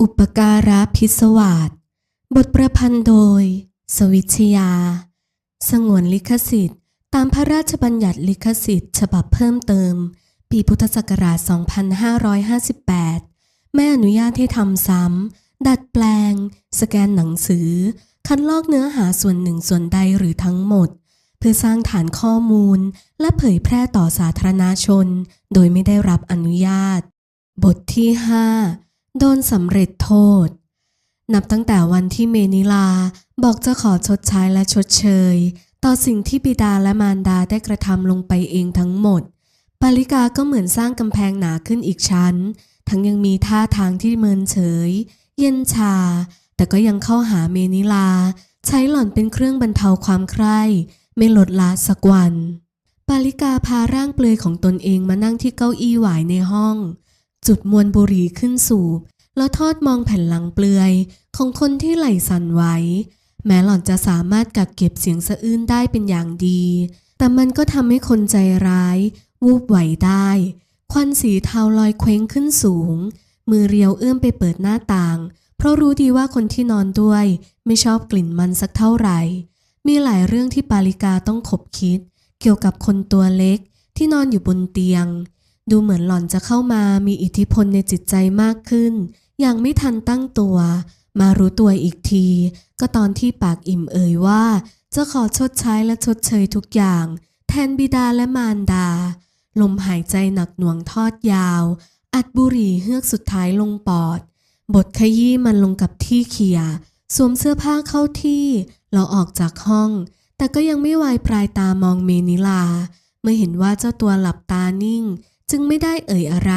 อุปการะพิศวาสบทประพันธ์โดย สวิชยา สงวนลิขสิทธิ์ ตามพระราชบัญญัติลิขสิทธิ์ ฉบับเพิ่มเติม ปีพุทธศักราช 2558 ไม่อนุญาตให้ทำซ้ำ ดัดแปลง สแกนหนังสือ คัดลอกเนื้อหาส่วนหนึ่งส่วนใดหรือทั้งหมด เพื่อสร้างฐานข้อมูล และเผยแพร่ต่อสาธารณชน โดยไม่ได้รับอนุญาต บทที่ 5 โดนสำเร็จโทษ นับตั้งแต่วันที่เมนิลาบอกจะขอชดใช้และชดเชย ต่อสิ่งที่บิดาและมารดาได้กระทำลงไปเองทั้งหมด ปาริกาก็เหมือนสร้างกำแพงหนาขึ้นอีกชั้น ทั้งยังมีท่าทางที่เมินเฉย เย็นชา แต่ก็ยังเข้าหาเมนิลา ใช้หล่อนเป็นเครื่องบรรเทาความใคร่ไม่ลดละสักวันปาริกาพาร่างเปลือยของตนเองมานั่งที่เก้าอี้หวายในห้อง จุดมวนบุหรี่ขึ้นสูบ แล้วทอดมองแผ่นหลังเปลือย ของคนที่ไหลสั่นไหวแม้หล่อนจะสามารถกักเก็บเสียงสะอื้นได้เป็นอย่างดี แต่มันก็ทำให้คนใจร้าย วูบไหวได้ ควันสีเทาลอยเคว้งขึ้นสูง มือเรียวเอื้อมไปเปิดหน้าต่าง เพราะรู้ดีว่าคนที่นอนด้วย ไม่ชอบกลิ่นมันสักเท่าไหร่ มีหลายเรื่องที่ปาริกาต้องขบคิด เกี่ยวกับคนตัวเล็กที่นอนอยู่บนเตียง ดูเหมือนหล่อนจะเข้ามามีอิทธิพลในจิตใจมากขึ้น อย่างไม่ทันตั้งตัว มารู้ตัวอีกที ก็ตอนที่ปากอิ่มเอ่ยว่า จะขอชดใช้และชดเชยทุกอย่าง แทนบิดาและมารดา ลมหายใจหนักหน่วงทอดยาว อัดบุหรี่เฮือกสุดท้ายลงปอด บทขยี้มันลงกับที่เขียสวมเสื้อผ้าเข้าที่แล้วออกจากห้อง แต่ก็ยังไม่วายปลายตามองเมนิลา เมื่อเห็นว่าเจ้าตัวหลับตานิ่ง จึงไม่ได้เอ่ยอะไร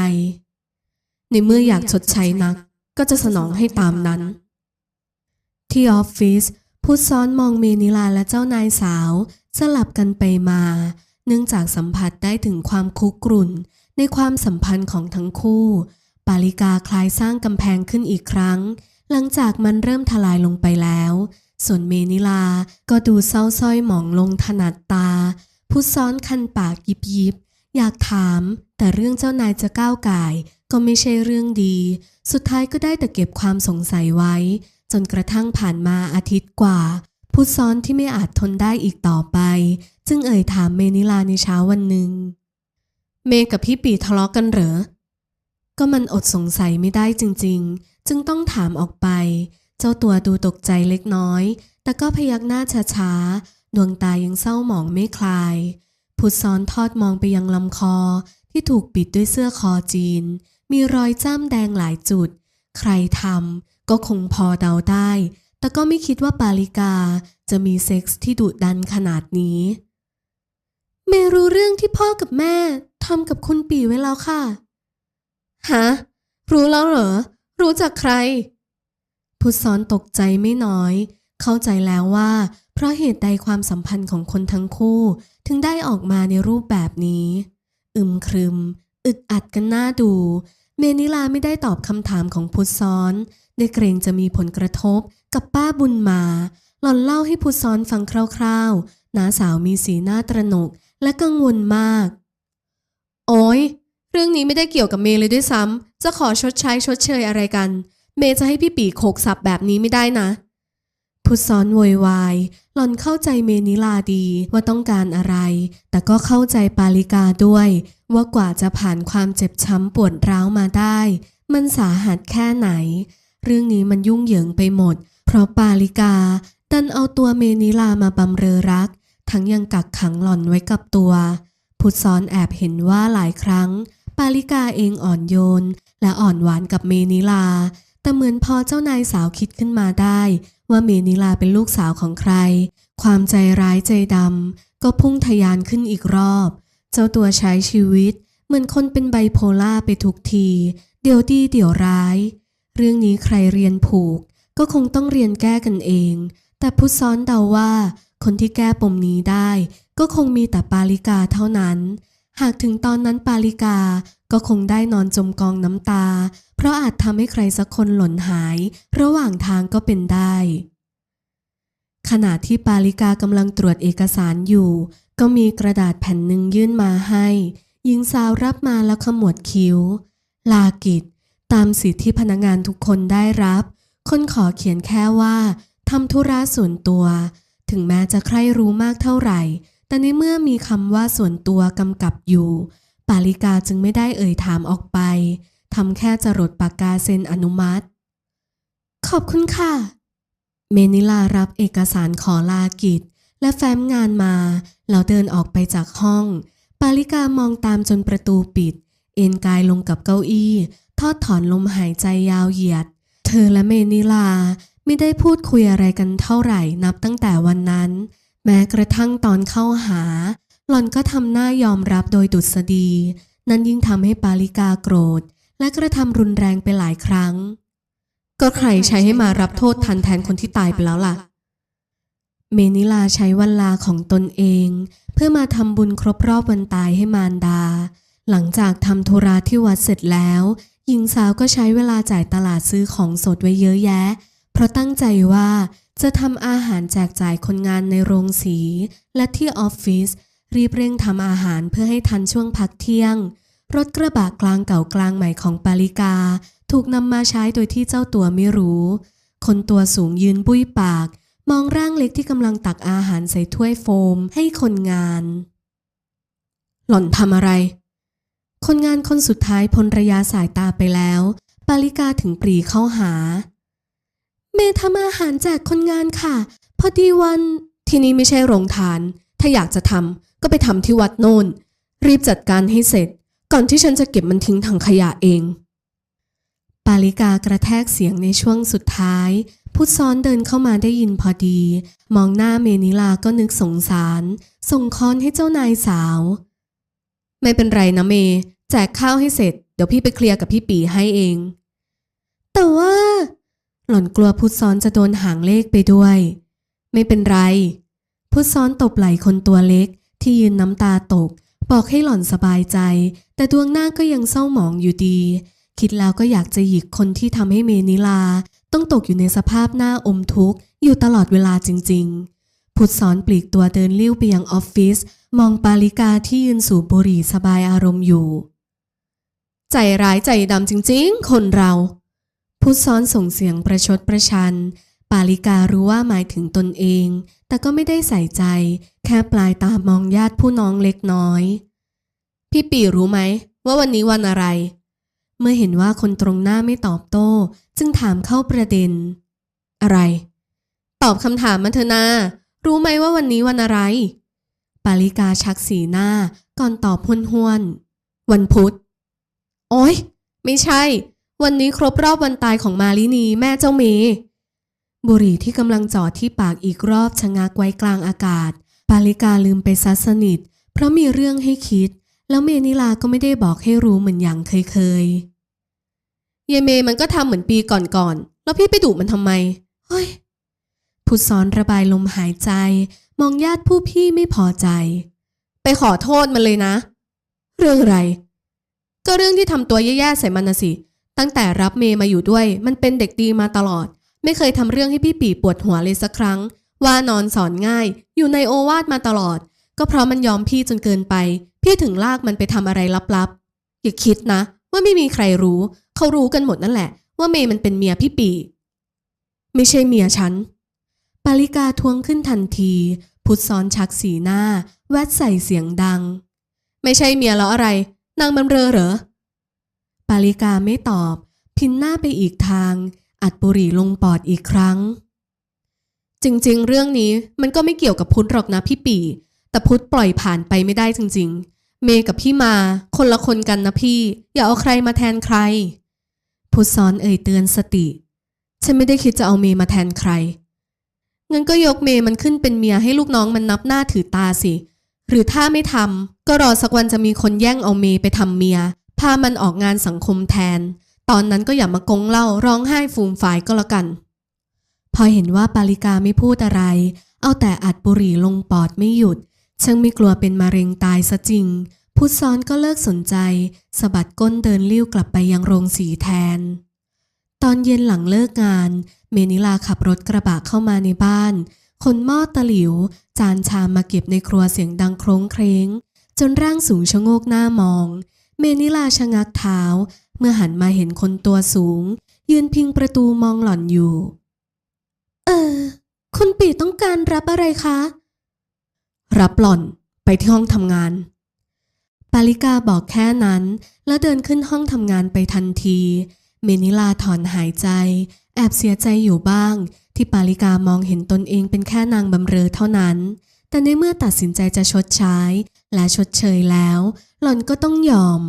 ในเมื่ออยากชดใช้นักก็จะสนองให้ตามนั้น ที่ออฟฟิศพุทธซ้อนมองเมนิลาและเจ้านายสาว สลับกันไปมา เนื่องจากสัมผัสได้ถึงความคุกรุ่น ในความสัมพันธ์ของทั้งคู่ ปาริกาคลายสร้างกำแพงขึ้นอีกครั้ง หลังจากมันเริ่มทลายลงไปแล้ว ส่วนเมนิลาก็ดูเศร้าส้อยหมองลงถนัดตาพุทธซ้อนคันปากยิบยิบ อยากถาม แต่เรื่องเจ้านายจะก้าวไก่ก็ไม่ใช่เรื่องดี สุดท้ายก็ได้แต่เก็บความสงสัยไว้ จนกระทั่งผ่านมาอาทิตย์กว่าพุทธซ้อนที่ไม่อาจทนได้อีกต่อไป จึงเอ่ยถามเมนิลาในเช้าวันหนึ่ง เมย์กับพี่ปีทะเลาะกันเหรอ ก็มันอดสงสัยไม่ได้จริง ๆ จึงต้องถามออกไป เจ้าตัวดูตกใจเล็กน้อย แต่ก็พยักหน้าช้าๆ ดวงตายังเศร้าหมองไม่คลาย พุทธซ้อนทอดมองไปยังลำคอที่ถูกปิดด้วยเสื้อคอจีน มีรอยจ้ำแดงหลายจุด ใครทำก็คงพอเดาได้ แต่ก็ไม่คิดว่าปาริกาจะมีเซ็กส์ที่ดุดันขนาดนี้ เมรู้เรื่องที่พ่อกับแม่ทำกับคุณปีไว้แล้วค่ะ ฮะ รู้แล้วเหรอ รู้จากใคร พุทธซ้อนตกใจไม่น้อย เข้าใจแล้วว่า เพราะเหตุใดความสัมพันธ์ของคนทั้งคู่ ถึงได้ออกมาในรูปแบบนี้ อึมครึม อึดอัดกันหน้าดู เมนิลาไม่ได้ตอบคำถามของพุทซ้อนได้เกรงจะมีผลกระทบกับป้าบุญมา หล่อนเล่าให้พุทซ้อนฟังคร่าวๆน้าสาวมีสีหน้าตระหนกและกังวลมาก โอ้ยเรื่องนี้ไม่ได้เกี่ยวกับเมย์เลยด้วยซ้ำจะขอชดใช้ชดเชยอะไรกัน เมย์จะให้พี่ปีโขกสับแบบนี้ไม่ได้นะ พุทธซ้อนโวยวาย หล่อนเข้าใจเมนิลาดีว่าต้องการอะไร แต่ก็เข้าใจปาลิกาด้วย ว่ากว่าจะผ่านความเจ็บช้ำปวดร้าวมาได้ มันสาหัสแค่ไหน เรื่องนี้มันยุ่งเหยิงไปหมด เพราะปาลิกาดันเอาตัวเมนิลามาบำเรอรัก ทั้งยังกักขังหล่อนไว้กับตัว พุทธซ้อนแอบเห็นว่าหลายครั้ง ปาลิกาเองอ่อนโยน และอ่อนหวานกับเมนิลา แต่เหมือนพอเจ้านายสาวคิดขึ้นมาได้ ว่าเมนิลาเป็นลูกสาวของใคร ความใจร้ายใจดำก็พุ่งทะยานขึ้นอีกรอบ เจ้าตัวใช้ชีวิต เหมือนคนเป็นไบโพล่าไปทุกที เดี๋ยวดีเดี๋ยวร้าย เรื่องนี้ใครเรียนผูก ก็คงต้องเรียนแก้กันเอง แต่พุทซ้อนเดาว่า คนที่แก้ปมนี้ได้ ก็คงมีแต่ปาลิกาเท่านั้น หากถึงตอนนั้นปาลิกา ก็คงได้นอนจมกองน้ำตา เพราะอาจทำให้ใครสักคนหล่นหาย ระหว่างทางก็เป็นได้ ขณะที่ปาลิกากำลังตรวจเอกสารอยู่ ก็มีกระดาษแผ่นหนึ่งยื่นมาให้หญิงสาวรับมาแล้วขมวดคิ้ว ลากิจ ตามสิทธิที่พนักงานทุกคนได้รับ คนขอเขียนแค่ว่าทำธุระส่วนตัว ถึงแม้จะใคร่รู้มากเท่าไหร่ แต่ในเมื่อมีคำว่าส่วนตัวกำกับอยู่ ปาลิกาจึงไม่ได้เอ่ยถามออกไปทำแค่จรดปากกาเซ็นอนุมัติ ขอบคุณค่ะ เมนิลารับเอกสารขอลากิจ และแฟ้มงานมาแล้วเดินออกไปจากห้อง ปาลิกามองตามจนประตูปิด เอนกายลงกับเก้าอี้ ทอดถอนลมหายใจยาวเหยียด เธอและเมนิลาไม่ได้พูดคุยอะไรกันเท่าไหร่นับตั้งแต่วันนั้น แม้กระทั่งตอนเข้าหา หล่อนก็ทำหน้ายอมรับโดยดุษฎี นั่นยิ่งทำให้ปาลิกาโกรธ และกระทำรุนแรงไปหลายครั้ง ก็ใครใช้ให้มารับโทษทันแทนคนที่ตายไปแล้วล่ะ เมนิลาใช้วันลาของตนเอง เพื่อมาทำบุญครบรอบวันตายให้มารดา หลังจากทำธุระที่วัดเสร็จแล้ว หญิงสาวก็ใช้เวลาจ่ายตลาดซื้อของสดไว้เยอะแยะ เพราะตั้งใจว่าจะทำอาหารแจกจ่ายคนงานในโรงสี และที่ออฟฟิศ รีบเร่งทำอาหารเพื่อให้ทันช่วงพักเที่ยง รถกระบะกลางเก่ากลางใหม่ของปาริกา ถูกนำมาใช้โดยที่เจ้าตัวไม่รู้ คนตัวสูงยืนบุ้ยปาก มองร่างเล็กที่กำลังตักอาหารใส่ถ้วยโฟมให้คนงาน หล่อนทำอะไร คนงานคนสุดท้ายพ้นระยะสายตาไปแล้ว ปาริกาถึงปรีเข้าหา เมทำอาหารแจกคนงานค่ะ พอดีวันที่นี่ไม่ใช่โรงทาน ถ้าอยากจะทำก็ไปทำที่วัดโน่น รีบจัดการให้เสร็จ ก่อนที่ฉันจะเก็บมันทิ้งถังขยะเอง ปาลิกากระแทกเสียงในช่วงสุดท้ายพุทธซ้อนเดินเข้ามาได้ยินพอดี มองหน้าเมนิลาก็นึกสงสาร ส่งค้อนให้เจ้านายสาว ไม่เป็นไรนะเม แจกข้าวให้เสร็จ เดี๋ยวพี่ไปเคลียร์กับพี่ปีให้เอง แต่ว่า หล่อนกลัวพุทธซ้อนจะโดนหางเลขไปด้วย ไม่เป็นไร พุทซ้อนตบไหล่คนตัวเล็กที่ยืนน้ำตาตก บอกให้หล่อนสบายใจ แต่ดวงหน้าก็ยังเศร้าหมองอยู่ดี คิดแล้วก็อยากจะหยิกคนที่ทำให้เมนิลา ต้องตกอยู่ในสภาพหน้าอมทุกข์ อยู่ตลอดเวลาจริง ๆ พุทธซ้อนปลีกตัวเดินเลิ้ยวไปยังออฟฟิศมองปาลิกาที่ยืนสูบบุหรี่สบายอารมณ์อยู่ ใจร้ายใจดำจริง ๆ คนเรา พุทธซ้อนส่งเสียงประชดประชัน ปาลิการู้ว่าหมายถึงตนเอง แต่ก็ไม่ได้ใส่ใจ แค่ปลายตามองญาติผู้น้องเล็กน้อย พี่ปีรู้ไหม ว่าวันนี้วันอะไร เมื่อเห็นว่าคนตรงหน้าไม่ตอบโต้ จึงถามเข้าประเด็น อะไร ตอบคำถามมาเถอะนา รู้ไหมว่าวันนี้วันอะไร ปาลิกาชักสีหน้าก่อนตอบห้วนๆวันพุธ โอ้ยไม่ใช่ วันนี้ครบรอบวันตายของมาลินีแม่เจ้าเมย์ บุหรี่ที่กำลังจอดที่ปากอีกรอบชะงักไว้กลางอากาศ ปาลิกาลืมไปซัสนิท เพราะมีเรื่องให้คิด แล้วเมนิลาก็ไม่ได้บอกให้รู้เหมือนอย่างเคยเคยๆเยเมมันก็ทำเหมือนปีก่อนๆ แล้วพี่ไปดุมันทำไม เฮ้ยผู้ซ้อนระบายลมหายใจ มองญาติผู้พี่ไม่พอใจ ไปขอโทษมันเลยนะ เรื่องอะไร ก็เรื่องที่ทำตัวแย่ๆใส่มันนะสิ ตั้งแต่รับเมย์มาอยู่ด้วย มันเป็นเด็กดีมาตลอด ไม่เคยทำเรื่องให้พี่ปีปวดหัวเลยสักครั้ง ว่านอนสอนง่าย อยู่ในโอวาทมาตลอด ก็เพราะมันยอมพี่จนเกินไป พี่ถึงลากมันไปทำอะไรลับๆอย่าคิดนะ ว่าไม่มีใครรู้ เขารู้กันหมดนั่นแหละ ว่าเมย์มันเป็นเมียพี่ปี ไม่ใช่เมียฉัน ปาริกาทวงขึ้นทันที พุทธซ้อนชักสีหน้า แวดใส่เสียงดัง ไม่ใช่เมียแล้วอะไร นางมันเรอเหรอ ปาริกาไม่ตอบ พินหน้าไปอีกทาง อัดบุหรี่ลงปอดอีกครั้ง จริงๆ เรื่องนี้มันก็ไม่เกี่ยวกับพุทธหรอกนะพี่ปีแต่พุทธปล่อยผ่านไปไม่ได้จริง ๆ เมย์กับพี่มา คนละคนกันนะพี่ อย่าเอาใครมาแทนใคร พุทธซ้อนเอ่ยเตือนสติ ฉันไม่ได้คิดจะเอาเมย์มาแทนใครงั้นก็ยกเมย์มันขึ้นเป็นเมียให้ลูกน้องมันนับหน้าถือตาสิ หรือถ้าไม่ทำก็รอสักวันจะมีคนแย่งเอาเมย์ไปทำเมียพามันออกงานสังคมแทน ตอนนั้นก็อย่ามากงเล่าร้องไห้ฟูมฝายก็แล้วกัน พอเห็นว่าปาริกาไม่พูดอะไร เอาแต่อัดบุหรี่ลงปอดไม่หยุดช่างไม่กลัวเป็นมะเร็งตายซะจริง พุทซ้อนก็เลิกสนใจสะบัดก้นเดินลิ้วกลับไปยังโรงสีแทน ตอนเย็นหลังเลิกงาน เมนิลาขับรถกระบะเข้ามาในบ้าน คนหม้อตะหลิว จานชามมาเก็บในครัวเสียงดังโครงเคร้ง จนร่างสูงชะโงกหน้ามอง เมนิลาชะงักเท้า เมื่อหันมาเห็นคนตัวสูง ยืนพิงประตูมองหล่อนอยู่ เออ คุณปีต้องการรับอะไรคะ รับหล่อนไปที่ห้องทำงาน ปาริกาบอกแค่นั้น แล้วเดินขึ้นห้องทำงานไปทันที เมนิลาถอนหายใจ แอบเสียใจอยู่บ้าง ที่ปาริกามองเห็นตนเองเป็นแค่นางบำเรอเท่านั้น แต่ในเมื่อตัดสินใจจะชดใช้ และชดเชยแล้ว หล่อนก็ต้องยอม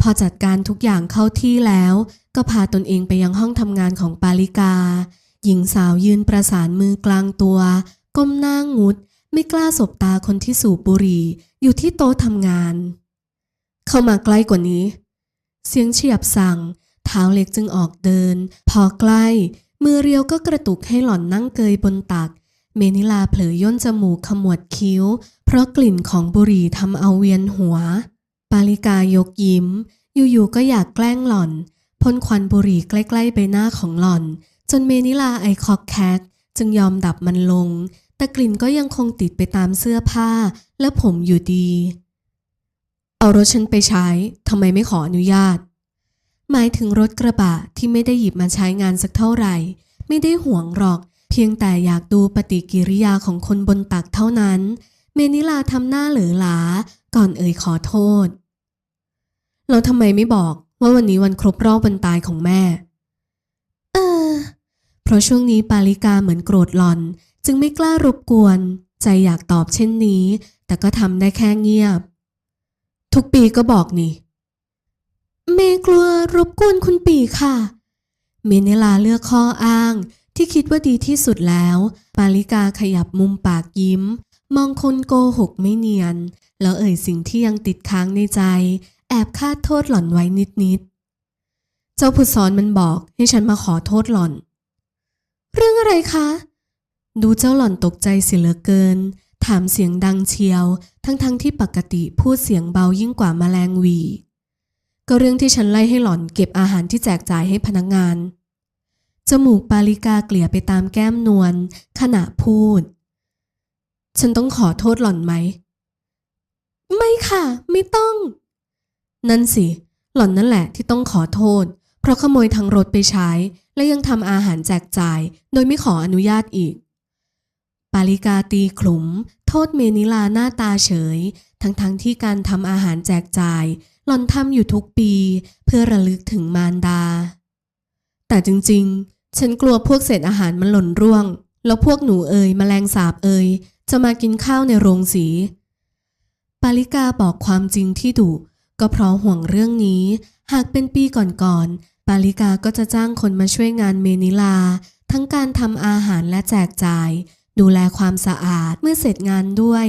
พอจัดการทุกอย่างเข้าที่แล้ว ก็พาตนเองไปยังห้องทำงานของปาริกา หญิงสาวยืนประสานมือกลางตัว ก้มหน้างุด ไม่กล้าสบตาคนที่สูบบุหรี่อยู่ที่โต๊ะทำงาน เข้ามาใกล้กว่านี้ เสียงเฉียบสั่ง เท้าเล็กจึงออกเดิน พอใกล้ มือเรียวก็กระตุกให้หล่อนนั่งเกยบนตัก เมนิลาเผลอย่นจมูกขมวดคิ้ว เพราะกลิ่นของบุหรี่ทำเอาเวียนหัวาลิกายกยิ้ม อยู่ๆก็อยากแกล้งหล่อนพ่นควันบุหรี่ใกล้ๆใบหน้าของหล่อน จนเมนิลาไอคอกแคกจึงยอมดับมันลง แต่กลิ่นก็ยังคงติดไปตามเสื้อผ้าและผมอยู่ดี เอารถฉันไปใช้ทำไมไม่ขออนุญาต หมายถึงรถกระบะที่ไม่ได้หยิบมาใช้งานสักเท่าไหร่ ไม่ได้ห่วงหรอก เพียงแต่อยากดูปฏิกิริยาของคนบนตักเท่านั้น เมนิลาทำหน้าเหลือหลา ก่อนเอ่ยขอโทษ แล้วทำไมไม่บอกว่าวันนี้วันครบรอบวันตายของแม่ เออ เพราะช่วงนี้ปาลิกาเหมือนโกรธหลอน จึงไม่กล้ารบกวน ใจอยากตอบเช่นนี้ แต่ก็ทำได้แค่เงียบ ทุกปีก็บอกนี่ เมกลัวรบกวนคุณปีค่ะ เมเนลาเลือกข้ออ้าง ที่คิดว่าดีที่สุดแล้ว ปาลิกาขยับมุมปากยิ้ม มองคนโกหกไม่เนียน แล้วเอ่ยสิ่งที่ยังติดค้างในใจแอบคาดโทษหล่อนไว้นิดๆ เจ้าผู้สอนมันบอกให้ฉันมาขอโทษหล่อน เรื่องอะไรคะ ดูเจ้าหล่อนตกใจเสียเหลือเกิน ถามเสียงดังเชียว ทั้งๆทที่ปกติพูดเสียงเบายิ่งกว่าแมลงวี ก็เรื่องที่ฉันไล่ให้หล่อนเก็บอาหารที่แจกจ่ายให้พนักงาน จมูกปาลิกาเกลี่ยไปตามแก้มนวลขณะพูด ฉันต้องขอโทษหล่อนไหม ไม่ค่ะ ไม่ต้อง นั่นสิ หล่อนนั่นแหละที่ต้องขอโทษ เพราะขโมยทั้งรถไปใช้ และยังทำอาหารแจกจ่าย โดยไม่ขออนุญาตอีก ปาลิกาตีขลุม โทษเมนิลาหน้าตาเฉย ทั้งๆทที่การทำอาหารแจกจ่าย หล่อนทำอยู่ทุกปี เพื่อระลึกถึงมารดา แต่จริงๆ ฉันกลัวพวกเศษอาหารมันหล่นร่วง แล้วพวกหนูเอ่ยแมลงสาบเอ่ยจะมากินข้าวในโรงสี ปาลิกาบอกความจริงที่ดุ ก็เพราะห่วงเรื่องนี้ หากเป็นปีก่อนๆ ปาลิกาก็จะจ้างคนมาช่วยงานเมนิลา ทั้งการทำอาหารและแจกจ่าย ดูแลความสะอาดเมื่อเสร็จงานด้วย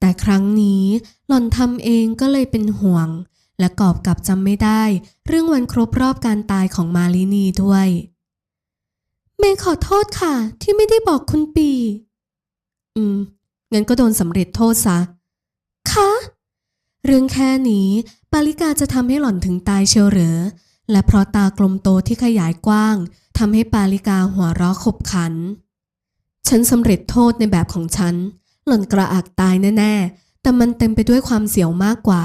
แต่ครั้งนี้หล่อนทำเองก็เลยเป็นห่วง และกอบกับจำไม่ได้ เรื่องวันครบรอบการตายของมาลินีด้วยเมย์ขอโทษค่ะ ที่ไม่ได้บอกคุณปี อืม งั้นก็โดนสำเร็จโทษซะ คะ เรื่องแค่นี้ปาลิกาจะทำให้หล่อนถึงตายเชียวหรือ และเพราะตากลมโตที่ขยายกว้างทำให้ปาลิกาหัวเราะขบขัน ฉันสำเร็จโทษในแบบของฉัน หล่อนกระอักตายแน่ ๆ แต่มันเต็มไปด้วยความเสียวมากกว่า